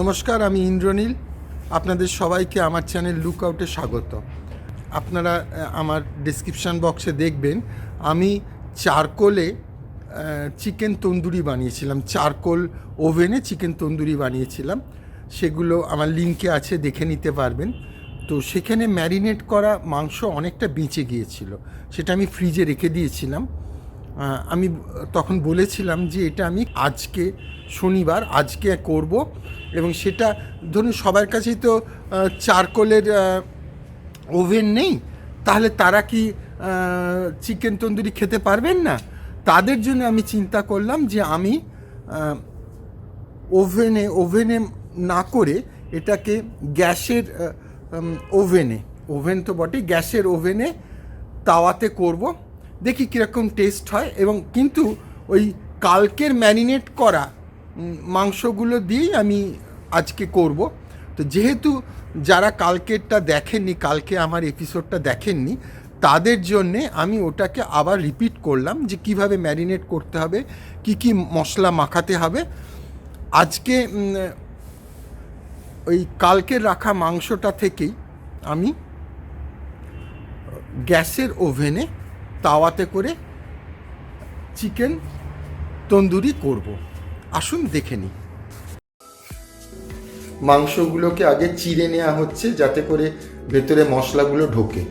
নমস্কার, আমি ইন্দ্রনীল। আপনাদের সবাইকে আমার চ্যানেল লুক আউটে স্বাগত। আপনারা আমার ডিসক্রিপশান বক্সে দেখবেন, আমি চারকোলে চিকেন তন্দুরি বানিয়েছিলাম। চারকোল ওভেনে চিকেন তন্দুরি বানিয়েছিলাম। সেগুলো আমার লিঙ্কে আছে, দেখে নিতে পারবেন। তো সেখানে ম্যারিনেট করা মাংস অনেকটা বেঁচে গিয়েছিল। সেটা আমি ফ্রিজে রেখে দিয়েছিলাম। আমি তখন বলেছিলাম যে এটা আমি আজকে শনিবার আজকে করব এবং সেটা ধরুন সবার কাছেই তো চারকোলের ওভেন নেই, তাহলে তারা কি চিকেন তন্দুরি খেতে পারবেন না? তাদের জন্য আমি চিন্তা করলাম যে আমি ওভেনে ওভেনে না করে এটাকে গ্যাসের ওভেনে, ওভেন তো বটে গ্যাসের ওভেনে তাওয়াতে করব। দেখি কীরকম টেস্ট হয় এবং কিন্তু ওই কালকের ম্যারিনেট করা মাংসগুলো দিয়েই আমি আজকে করব। তো যেহেতু যারা কালকেরটা দেখেননি, কালকে আমার এপিসোডটা দেখেননি, তাদের জন্যে আমি ওটাকে আবার রিপিট করলাম যে কীভাবে ম্যারিনেট করতে হবে, কি কি মশলা মাখাতে হবে। আজকে ওই কালকের রাখা মাংসটা থেকেই আমি গ্যাসের ওভেনে তাওয়াতে করে চিকেন তন্দুরি করব। আসুন দেখে নিই। মাংসগুলোকে আগে চিড়ে নেওয়া হচ্ছে যাতে করে ভেতরে মশলাগুলো ঢোকে।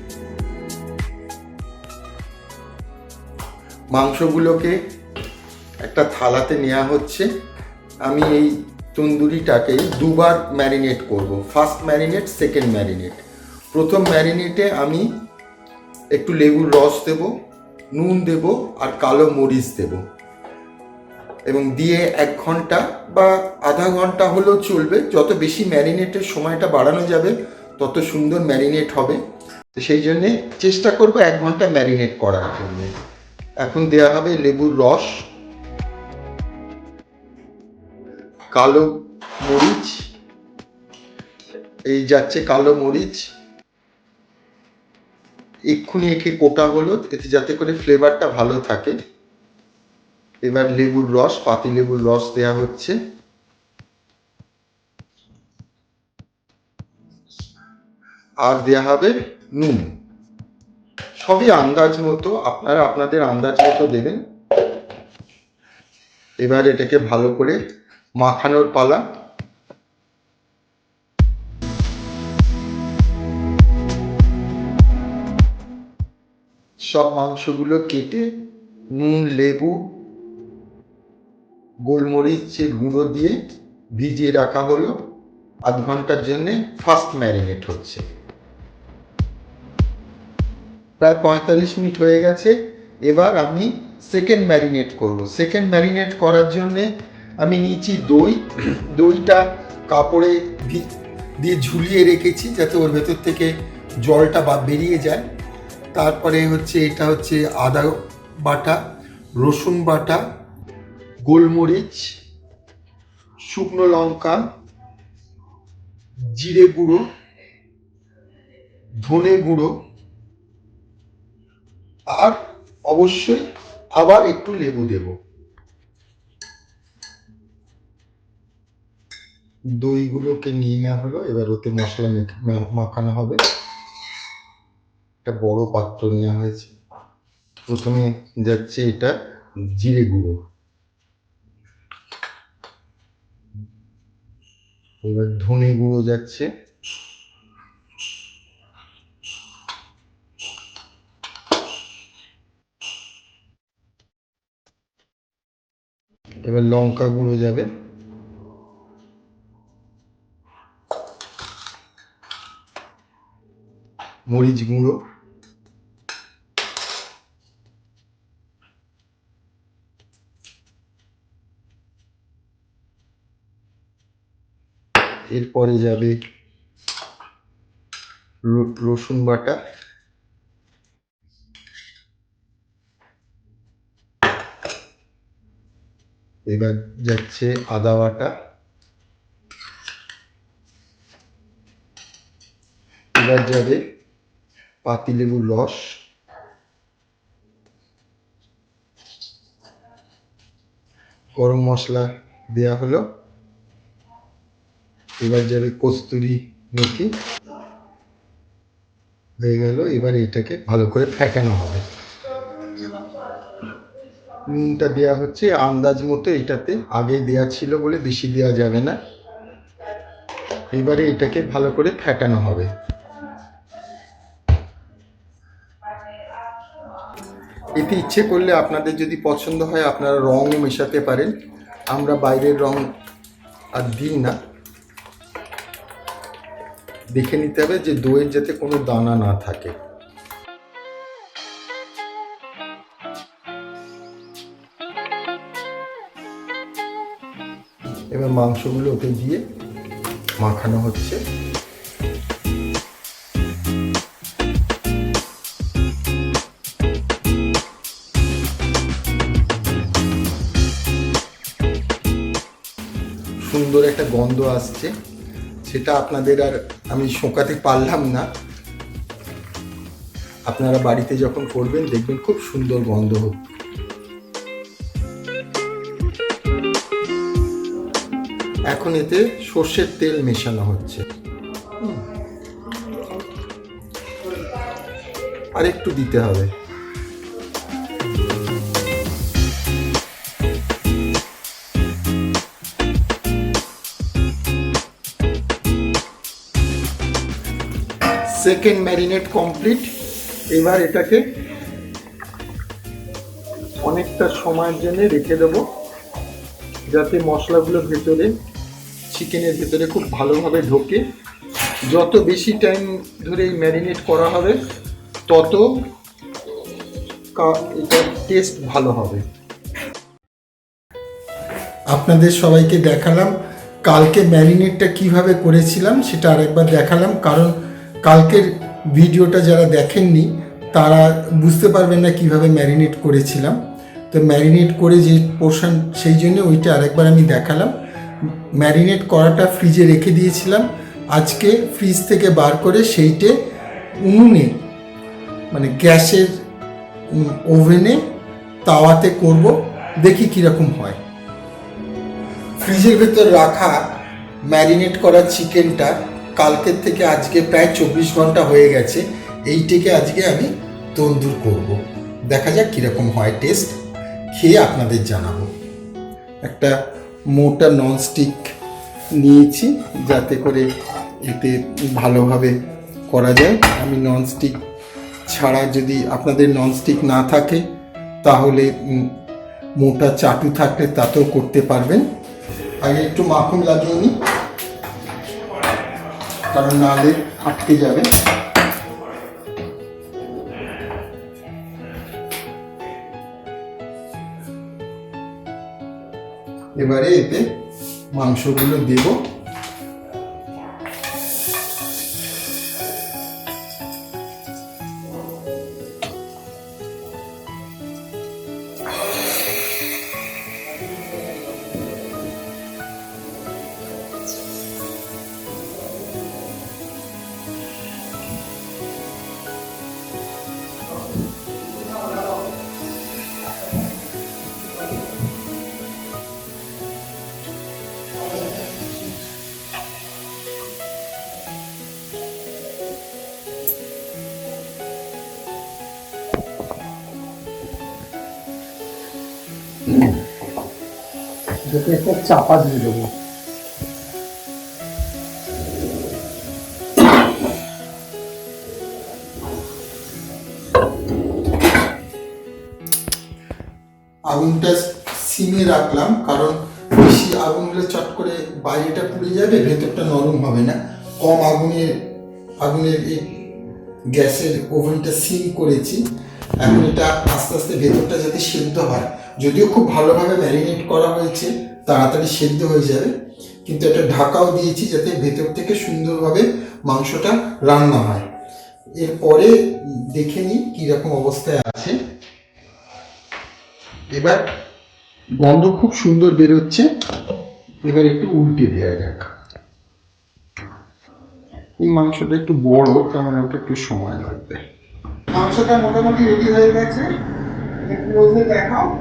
মাংসগুলোকে একটা থালাতে নেওয়া হচ্ছে। আমি এই তন্দুরিটাকে দুবার ম্যারিনেট করব। First marinate, second marinate. প্রথম ম্যারিনেটে আমি একটু লেবুর রস দেব, নুন দেব আর কালো মরিচ দেব। এবং দিয়ে এক ঘণ্টা বা আধা ঘণ্টা হলেও চলবে। যত বেশি ম্যারিনেটের সময়টা বাড়ানো যাবে, তত সুন্দর ম্যারিনেট হবে। তো সেই জন্যে চেষ্টা করব এক ঘণ্টা ম্যারিনেট করার জন্য। এখন দেওয়া হবে লেবুর রস, কালো মরিচ, এই যাচ্ছে কালো মরিচ। এক্ষুনি একে কোটা হলো এতে যাতে করে ফ্লেভারটা ভালো থাকে। এবার লেবুর রস, পাতি লেবুর রস দেয়া হচ্ছে। আর দেয়া হবে নুন। সবই আন্দাজ মতো, আপনারা আপনাদের আন্দাজ মতো দেবেন। এবার এটাকে ভালো করে মাখানোর পালা। সব মাংসগুলো কেটে নুন, লেবু গোলমরিচের গুঁড়ো দিয়ে ভিজিয়ে রাখা হলো। আধ ঘণ্টার জন্য ফার্স্ট ম্যারিনেট হচ্ছে। প্রায় পঁয়তাল্লিশ মিনিট হয়ে গেছে। এবার আমি সেকেন্ড ম্যারিনেট করব। সেকেন্ড ম্যারিনেট করার জন্যে আমি নিয়েছি দই। দইটা কাপড়ে দিয়ে ঝুলিয়ে রেখেছি যাতে ওর ভেতর থেকে জলটা বা, বেরিয়ে যায়। তারপরে হচ্ছে এটা হচ্ছে আদা বাটা, রসুন বাটা, গোলমরিচ, শুকনো লঙ্কা, জিরে গুঁড়ো, ধনে গুঁড়ো, আর অবশ্যই আবার একটু লেবু দেব। দইগুলোকে নিয়ে নেওয়া হলো, এবার ওতে মশলা মাখানো হবে। একটা বড় পাত্র নেওয়া হয়েছে। প্রথমে যাচ্ছে এটা জিরে গুঁড়ো। এবার ধনে গুঁড়ো যাচ্ছে। এবার লঙ্কা গুঁড়ো যাবে। মরিচ গুঁড়ো। এরপরে যাবে রসুন বাটা। এবার যাচ্ছে আদা বাটা। এবার যাবে পাতিলেবুর রস। গরম মশলা দেয়া হলো। এবার যাবে কস্তুরি মেথি হয়ে গেল, এবার এটাকে ভালো করে ফেটানো হবে। নুনটা দেওয়া হচ্ছে, আন্দাজ মতো এটাতে আগে দেওয়া ছিল বলে বেশি দেওয়া যাবে না। এবারে এটাকে ভালো করে ফেটানো হবে। এতে ইচ্ছে করলে আপনাদের যদি পছন্দ হয়, আপনারা রঙও মেশাতে পারেন। আমরা বাইরের রং আর দিই না। দেখে নিতে হবে যে দইয়ের যাতে কোনো দানা না থাকে। এবার মাংসগুলো ওতে দিয়ে মাখানো হচ্ছে। সুন্দর একটা গন্ধ আসছে। সেটা আপনাদের আর আমি শোকাতে পারলাম না। আপনারা বাড়িতে যখন করবেন, দেখবেন খুব সুন্দর গন্ধ হোক এখন এতে সর্ষের তেল মেশানো হচ্ছে। আর একটু দিতে হবে। সেকেন্ড ম্যারিনেট কমপ্লিট এবার এটাকে অনেকটা সময়ের জন্য রেখে দেবো, যাতে মশলাগুলো ভেতরে চিকেনের ভেতরে খুব ভালোভাবে ঢোকে। যত বেশি টাইম ধরে ম্যারিনেট করা হবে, তত এটার টেস্ট ভালো হবে। আপনাদের সবাইকে দেখালাম, কালকে ম্যারিনেটটা কীভাবে করেছিলাম সেটা আরেকবার দেখালাম, কারণ কালকের ভিডিওটা যারা দেখেননি, তারা বুঝতে পারবেন না কীভাবে ম্যারিনেট করেছিলাম। তো ম্যারিনেট করে যে পোর্শন সেই জন্য ওইটা আরেকবার আমি দেখালাম। ম্যারিনেট করাটা ফ্রিজে রেখে দিয়েছিলাম। আজকে ফ্রিজ থেকে বার করে সেইটে উনুনে মানে গ্যাসের ওভেনে তাওয়াতে করব। দেখি কীরকম হয়। ফ্রিজের ভেতর রাখা ম্যারিনেট করা চিকেনটা কালকের থেকে আজকে প্রায় চব্বিশ ঘণ্টা হয়ে গেছে। এইটিকে আজকে আমি তন্দুর করব। দেখা যাক কীরকম হয় টেস্ট। খেয়ে আপনাদের জানাব। একটা মোটা ননস্টিক নিয়েছি যাতে করে এতে ভালোভাবে করা যায়। আমি ননস্টিক ছাড়া যদি আপনাদের ননস্টিক না থাকে, তাহলে মোটা চাটু থাকলে তাতেও করতে পারবেন। আগে একটু মাখন লাগিয়ে নিই। কারণ না হলে আটকে যাবে এবারে এতে মাংসগুলো দেব। একটা চাপা দিয়ে দেবো। আগুনটা সিমে রাখলাম, কারণ বেশি আগুন হলে চট করে বাইরেটা পুড়ে যাবে, ভেতরটা নরম হবে না। কম আগুনে আগুনের এই গ্যাসের ওভেনটা সিম করেছি। এখন এটা আস্তে আস্তে ভেতরটা যাতে সেদ্ধ হয়। যদিও খুব ভালোভাবে ম্যারিনেট করা হয়েছে, তাড়াতাড়ি সেদ্ধ হয়ে যাবে, কিন্তু একটা ঢাকাও দিয়েছি যাতে ভেতর থেকে সুন্দরভাবে মাংসটা রান্না হয়। এরপরে দেখে নিই কীরকম অবস্থায় আছে। এবার গন্ধ খুব সুন্দর বেরোচ্ছে, এবার একটু উল্টে দেওয়া যাক। এই মাংসটা একটু বড়, তার মানে ওটা একটু সময় লাগবে। মাংসটা মোটামুটি রেডি হয়ে গেছে। দেখাও।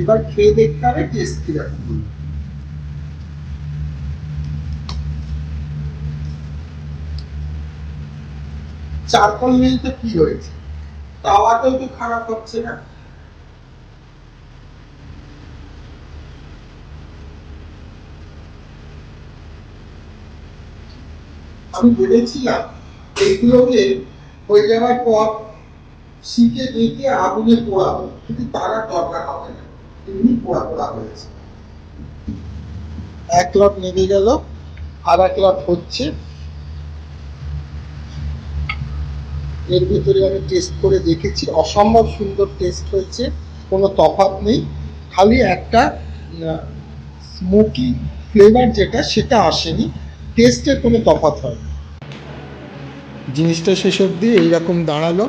এবার খেয়ে দেখতে হবে টেস্ট কীরকম চারকোল মিল তো কি হয়েছে? তাওয়াটাও তো খারাপ হচ্ছে না। আমি বলেছিলাম এইগুলোকে হয়ে যাওয়ার পর শীতে দেখে আগুনে পোড়াবো কিন্তু তারা দরকার হবে না, এমনি পোড়া পোড়া হয়েছে। এক লট নেমে গেল, আর এক লট হচ্ছে। এর ভিতরে আমি টেস্ট করে দেখেছি, অসম্ভব সুন্দর টেস্ট হয়েছে, কোনো তফাৎ নেই, খালি একটা স্মোকি ফ্লেভার যেটা, সেটা আসেনি। টেস্টের কোনো তফাৎ হয় জিনিসটা শেষ অবধি এইরকম দাঁড়াল।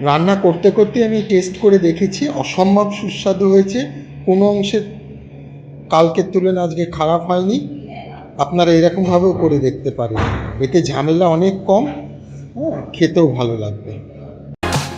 রান্না করতে করতে আমি টেস্ট করে দেখেছি, অসম্ভব সুস্বাদু হয়েছে। কোনো অংশে কালকের তুলনায় আজকে খারাপ হয়নি। আপনারা এরকমভাবেও করে দেখতে পারেন। এতে ঝামেলা অনেক কম হ্যাঁ খেতেও ভালো লাগবে।